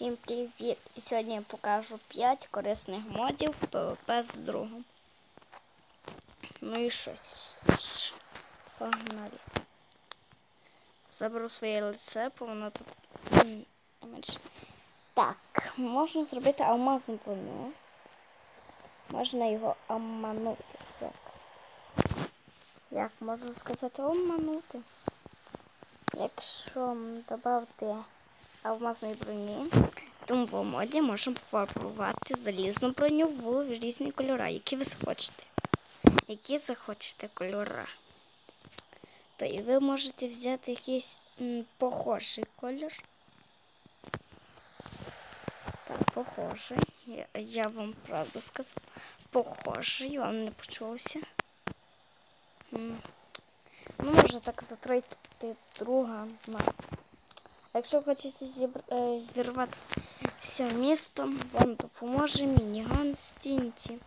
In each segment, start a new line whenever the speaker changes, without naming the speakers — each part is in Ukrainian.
Всім привіт! І сьогодні я покажу 5 корисних модів в ПВП з другом. Ну і щось. Погнали. Заберу своє лице, бо воно тут. Так, можна зробити алмазну броню. Можна його обманути. Як? Як можна сказати обманути? Якщо додати алмазної броні, тому в моді можна пофарбувати залізну броню в різні кольори, які ви захочете. Які захочете кольори. То і ви можете взяти якийсь похожий колір. Так, похожий. Я, я вам правду сказав. Похожий, вам не почулося. М. Ну, можна так затроїти друга. на Якщо хочете все місто, вам допоможе мініган стінці.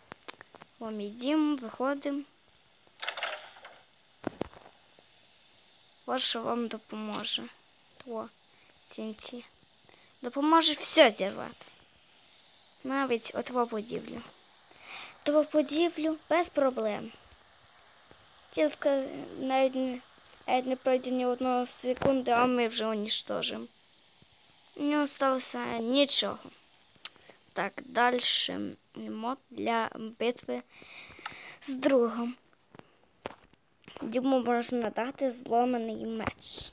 Вам ідім, виходимо. Що вам допоможе. О, стінці. Допоможе все зірвати. Навіть отво будівлю. Того будівлю без проблем. Тільки навіть не навіть не пройде ні одної секунди, а ми вже унічтожимо. Не осталося нічого. Так, далі мод для битви з другом. Йому можна дати зломаний меч.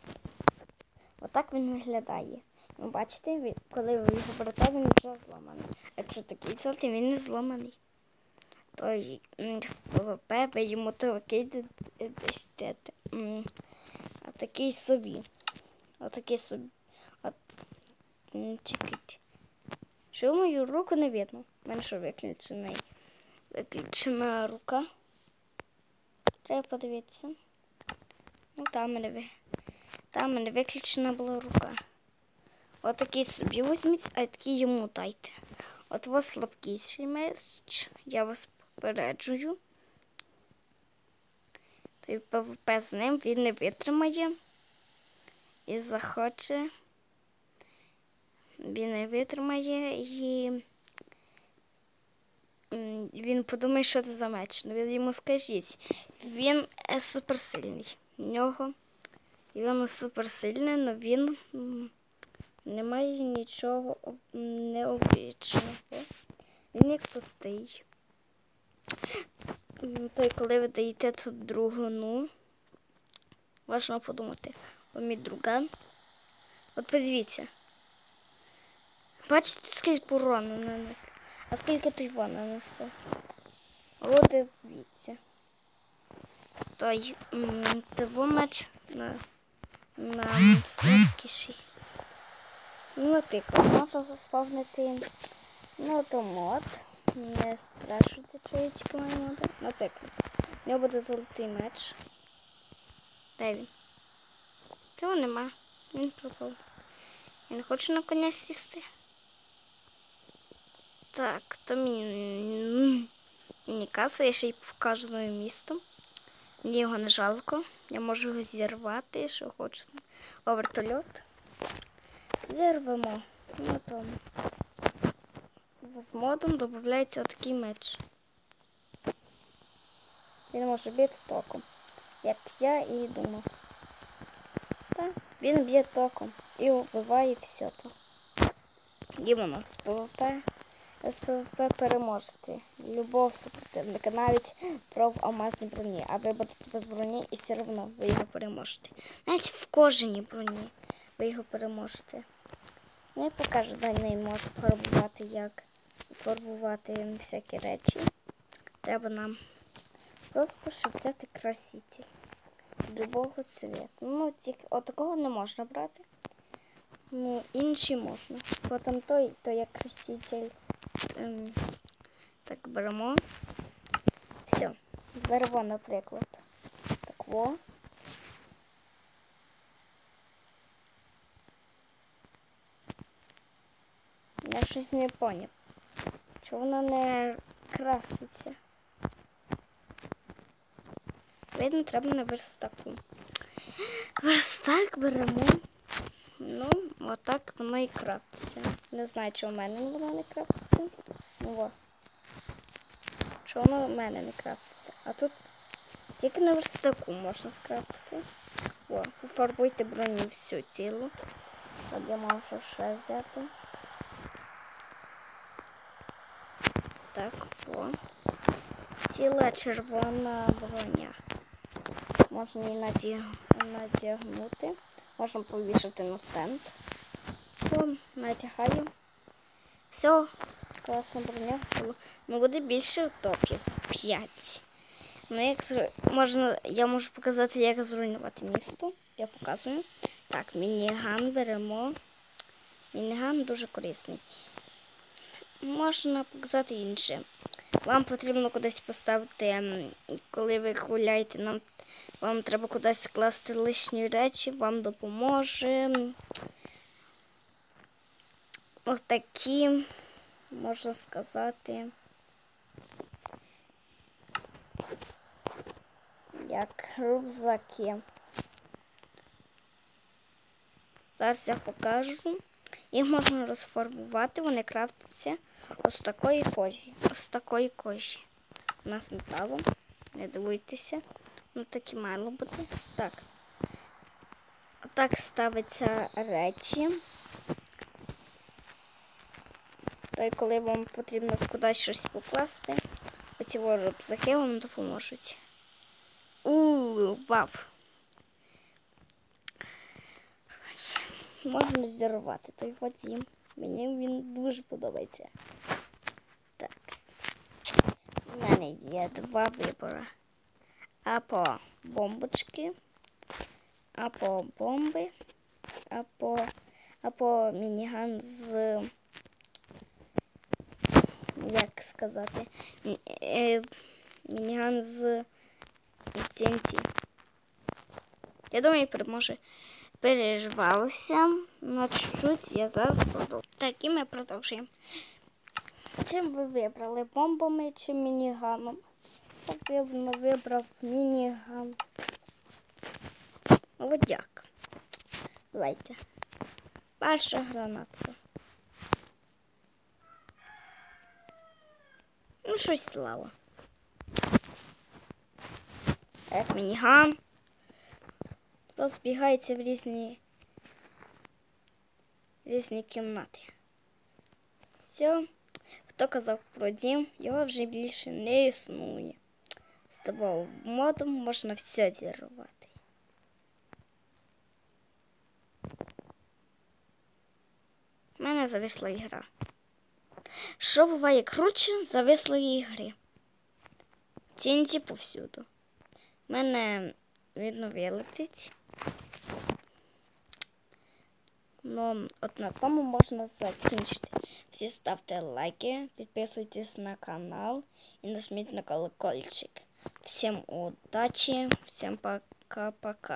Отак він виглядає. Ви бачите, коли ви його берете, він вже зломаний. Якщо такий взяти, він не зломаний. То й, м, в ПВП ви йому то кидаєте десь те- те, а такий собі. Отакий собі. От, чекайте. Що мою руку не видно? У мене що виключений. Виключена рука. Треба подивитися. Ну, там мене, ви- там мене виключена була рука. Отакий собі візьміть, а такий йому дайте. От вас слабкіший меч, я вас попереджую. Той ПВП з ним він не витримає і захоче. Він не витримає і він подумає, що це за меч. Ну, ви йому скажіть, він е, суперсильний. В нього він суперсильний, але він не має нічого необічного. Він як пустий. М, То й коли ви даєте тут другу, можна подумати, о мій друган. От подивіться. Бачите, скільки урону нанесли? А скільки той вон нанесли? От дивіться. Той меч на, на слабкіший. Ну, наприклад, можна заспавнити ну, то мод. Не спрашуйте, що я маю моди. Наприклад, у нього буде золотий меч. Де він? Нема. Він пропав. Я не хочу на коня сісти. Так, то мені мінікаса, я ще й покажу з моїм містом. Мені його не жалко. Я можу його зірвати, що хочу. О, вертольот. Зірвемо. На тому. З модом додається отакий меч. Він може бити током, як я і думав. Так, він б'є током і вбиває все то. Іменно з ПВП. З ПВП переможете любого супротивника, навіть про алмазній броні. А ви будете без броні і все одно ви його переможете. Навіть в кожній броні ви його переможете. Ну і покажу даний мод фарбувати, як фарбувати всякі речі. Треба нам просто щоб взяти краситель любого цвіту. Ну, тільки отакого не можна брати. Ну, інші можна. Потім той, то як краситель. Ем, так беремо. Все. Беремо, наприклад. Так во. Я щось не поняв. Чого вона не краситься? Видно, треба на верстаку. Верстак беремо. Ну, Отак воно і крафтиться. Не знаю, чи у мене воно не крафтиться. Ну от. Що воно у мене не крафтиться. А тут тільки на верстаку можна скрафтити. О, пофарбуйте броню всю цілу. От я можу ще взяти. Так, о. Ціла червона броня. Можна її наді... надягнути. Можна повішати на стенд. То натягаю. Все, класна броня. Ну буде більше топів. 5. Ну, як можна, я можу показати, як зруйнувати місто. Я показую. Так, мініган беремо. Мініган дуже корисний. Можна показати інше. Вам потрібно кудись поставити, коли ви гуляєте, нам вам треба кудись скласти лишні речі, вам допоможе. Отакі, можна сказати, як рюкзаки. Зараз я покажу. Їх можна розфарбувати, вони крафтяться ось такої кожі. Ось такої кожі. У нас металом. Не дивуйтеся. Ну так і мало бути. Так. Отак ставиться речі. То й коли вам потрібно кудись щось покласти, оці рюкзаки вам допоможуть. У, вау! Можемо зірвати той Вадим. Мені він дуже подобається. Так. У мене є два вибори. Або бомбочки, або бомби, або, або мініган з. Як сказати? Е, Мініган з TNT. Я думаю, переможе переживалася на чуть-чуть. Я зараз продовжу. Так, і ми продовжуємо. Чим ви вибрали? Бомбами чи мініганом? Так я б вибрав мініган. Водяк. Давайте. Перша гранатка. Ну, щось слава. Як мініган розбігається в різні, різні кімнати. Все, хто казав про дім, його вже більше не існує. З тобою модом можна все зірвати. У мене зависла ігра. Що буває круче завислої ігри? Тінті повсюду. У мене видно вилетить. Ну, от на тому можна закінчити. Всі ставте лайки, підписуйтесь на канал і нажміть на колокольчик. Всім удачі, всім пока-пока.